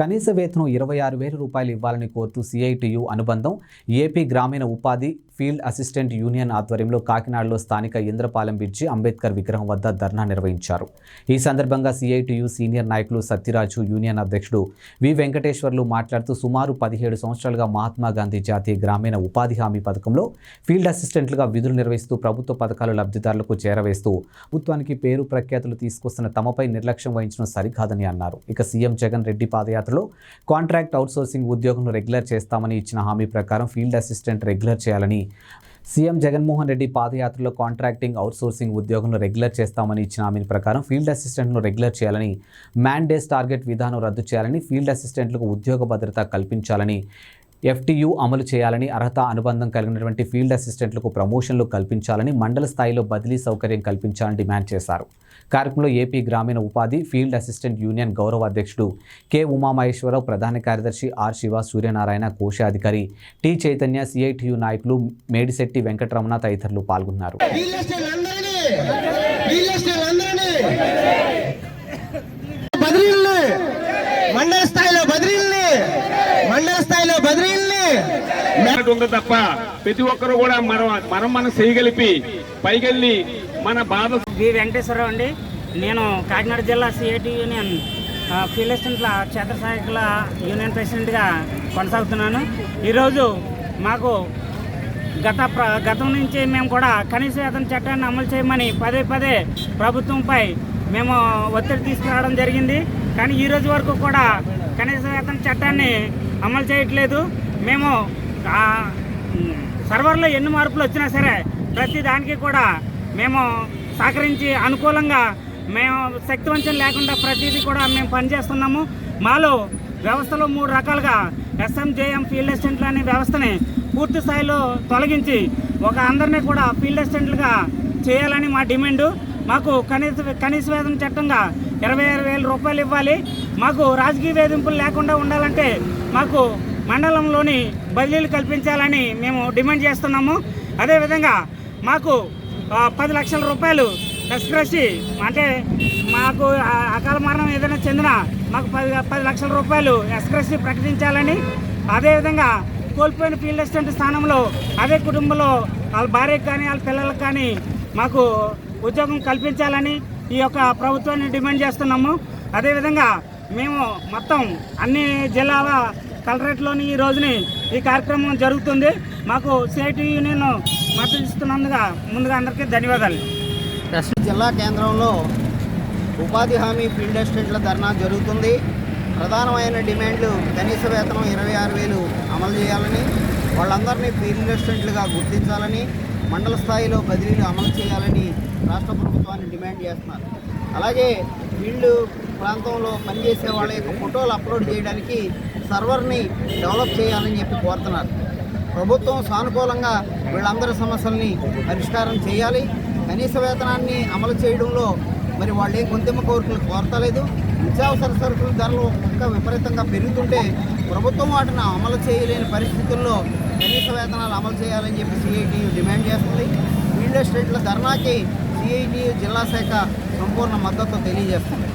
కనీస వేతనం ఇరవై ఆరు వేల రూపాయలు ఇవ్వాలని కోరుతూ సిఐటియు అనుబంధం ఏపీ గ్రామీణ ఉపాధి ఫీల్డ్ అసిస్టెంట్ యూనియన్ ఆధ్వర్యంలో కాకినాడలో స్థానిక ఇంద్రపాలెం బ్రిడ్జి అంబేద్కర్ విగ్రహం వద్ద ధర్నా నిర్వహించారు. ఈ సందర్భంగా సిఐటియు సీనియర్ నాయకులు సత్యరాజు యూనియన్ అధ్యక్షుడు వి వెంకటేశ్వర్లు మాట్లాడుతూ సుమారు పదిహేడు సంవత్సరాలుగా మహాత్మా గాంధీ జాతీయ గ్రామీణ ఉపాధి హామీ పథకంలో ఫీల్డ్ అసిస్టెంట్లుగా విధులు నిర్వహిస్తూ ప్రభుత్వ పథకాలు లబ్ధిదారులకు చేరవేస్తూ ప్రభుత్వానికి పేరు ప్రఖ్యాతులు తీసుకొస్తున్న తమపై నిర్లక్ష్యం వహించడం సరికాదని అన్నారు. ఇక సీఎం జగన్ రెడ్డి పాదయాత్రలో కాంట్రాక్ట్ అవుట్సోర్సింగ్ ఉద్యోగం రెగ్యులర్ చేస్తామని ఇచ్చిన హామీ ప్రకారం ఫీల్డ్ అసిస్టెంట్ రెగ్యులర్ చేయాలని సీఎం జగన్మోహన్ రెడ్డి పాదయాత్రలో కాంట్రాక్టింగ్ అవుట్సోర్సింగ్ ఉద్యోగులను రెగ్యులర్ చేస్తామని ఇచ్చిన హామీ ప్రకారం ఫీల్డ్ అసిస్టెంట్ను రెగ్యులర్ చేయాలని మ్యాండేస్ టార్గెట్ విధానం రద్దు చేయాలని ఫీల్డ్ అసిస్టెంట్లకు ఉద్యోగ భద్రత కల్పించాలని ఎఫ్టీయూ అమలు చేయాలని అర్హత అనుబంధం కలిగినటువంటి ఫీల్డ్ అసిస్టెంట్లకు ప్రమోషన్లు కల్పించాలని మండల స్థాయిలో బదిలీ సౌకర్యం కల్పించాలని డిమాండ్ చేశారు. కార్యక్రమంలో ఏపీ గ్రామీణ ఉపాధి ఫీల్డ్ అసిస్టెంట్ యూనియన్ గౌరవ అధ్యక్షుడు కె. ఉమామహేశ్వరరావు ప్రధాన కార్యదర్శి ఆర్. శివ సూర్యనారాయణ కోశాధికారి టి. చైతన్య సిఐటియు నాయకులు మేడిశెట్టి వెంకటరమణ తదితరులు పాల్గొన్నారు రియల్ ఎస్టేట్ అందరినీ రియల్ ఎస్టేట్ అందరినీ బదిలీల్ని మండల స్థాయిలో బదిలీల్ని మండల స్థాయిలో బదిలీల్ని అన్నట్టు ఉంది తప్ప ప్రతి ఒక్కరు కూడా మనం మనం మనం చేయగలిపి పైకెళ్ళి మన బాధ వి వెంకటేశ్వరరావు అండి. నేను కాకినాడ జిల్లా సిఐటి యూనియన్ అసిస్టెంట్ల క్షేత్ర సహాయకుల యూనియన్ ప్రెసిడెంట్గా కొనసాగుతున్నాను. ఈరోజు మాకు గత ప్ర గతం నుంచి మేము కూడా కనీస వేతన చట్టాన్ని అమలు చేయమని పదే పదే ప్రభుత్వంపై మేము ఒత్తిడి తీసుకురావడం జరిగింది. కానీ ఈ రోజు వరకు కూడా కనీస వేతన చట్టాన్ని అమలు చేయట్లేదు. మేము సర్వర్లో ఎన్ని మార్పులు వచ్చినా సరే ప్రతి దానికి కూడా మేము సహకరించి అనుకూలంగా మేము శక్తివంచన లేకుండా ప్రతిదీ కూడా మేము పనిచేస్తున్నాము. మాలో వ్యవస్థలో మూడు రకాలుగా ఎస్ఎంజేఎం ఫీల్డ్ అసిస్టెంట్లు అనే వ్యవస్థని పూర్తి స్థాయిలో తొలగించి ఒక అందరినీ కూడా ఫీల్డ్ అసిస్టెంట్లుగా చేయాలని మా డిమాండు. మాకు కనీస కనీస వేతన చట్టంగా ఇరవై ఆరు వేల రూపాయలు ఇవ్వాలి. మాకు రాజకీయ వేధింపులు లేకుండా ఉండాలంటే మాకు మండలంలోని బదిలీలు కల్పించాలని మేము డిమాండ్ చేస్తున్నాము. అదేవిధంగా మాకు పది లక్షల రూపాయలు ఎక్స్ప్రెస్సి అంటే మాకు అకాల మరణం ఏదైనా చెందిన మాకు పది పది లక్షల రూపాయలు ఎక్స్ప్రెస్సి ప్రకటించాలని. అదేవిధంగా కోల్పోయిన ఫీల్డ్ అసిస్టెంట్ స్థానంలో అదే కుటుంబంలో వాళ్ళ భార్యకు కానీ వాళ్ళ పిల్లలకు కానీ మాకు ఉద్యోగం కల్పించాలని ఈ యొక్క ప్రభుత్వాన్ని డిమాండ్ చేస్తున్నాము. అదేవిధంగా మేము మొత్తం అన్ని జిల్లాల కలెక్టరేట్లోని ఈ రోజుని ఈ కార్యక్రమం జరుగుతుంది. మాకు సిఐటి యూనియన్ మద్దతు ఇస్తున్నందుగా ముందుగా అందరికీ ధన్యవాదాలు. జిల్లా కేంద్రంలో ఉపాధి హామీ ఫీల్డ్ అసిస్టెంట్ల ధర్నా జరుగుతుంది. ప్రధానమైన డిమాండ్లు కనీస వేతనం ఇరవై ఆరు వేలు అమలు చేయాలని వాళ్ళందరినీ ఫీల్డ్ అసిస్టెంట్లుగా గుర్తించాలని మండల స్థాయిలో బదిలీలు అమలు చేయాలని రాష్ట్ర డిమాండ్ చేస్తున్నారు. అలాగే వీళ్ళు ప్రాంతంలో పనిచేసే వాళ్ళ యొక్క ఫోటోలు అప్లోడ్ చేయడానికి సర్వర్ని డెవలప్ చేయాలని చెప్పి కోరుతున్నారు. ప్రభుత్వం సానుకూలంగా వీళ్ళందరి సమస్యల్ని పరిష్కారం చేయాలి. కనీస వేతనాన్ని అమలు చేయడంలో మరి వాళ్ళు ఏ గొంతెమ్మ కోరికలు కోరతలేదు. నిత్యావసర సరుకుల ధరలు ఇంకా విపరీతంగా పెరుగుతుంటే ప్రభుత్వం వాటిని అమలు చేయలేని పరిస్థితుల్లో కనీస వేతనాలు అమలు చేయాలని చెప్పి సిఐటి డిమాండ్ చేస్తుంది. ఫీల్డ్ ఎస్టేట్ల ధర్నాకి సిఐటి జిల్లా శాఖ సంపూర్ణ మద్దతు తెలియజేస్తుంది.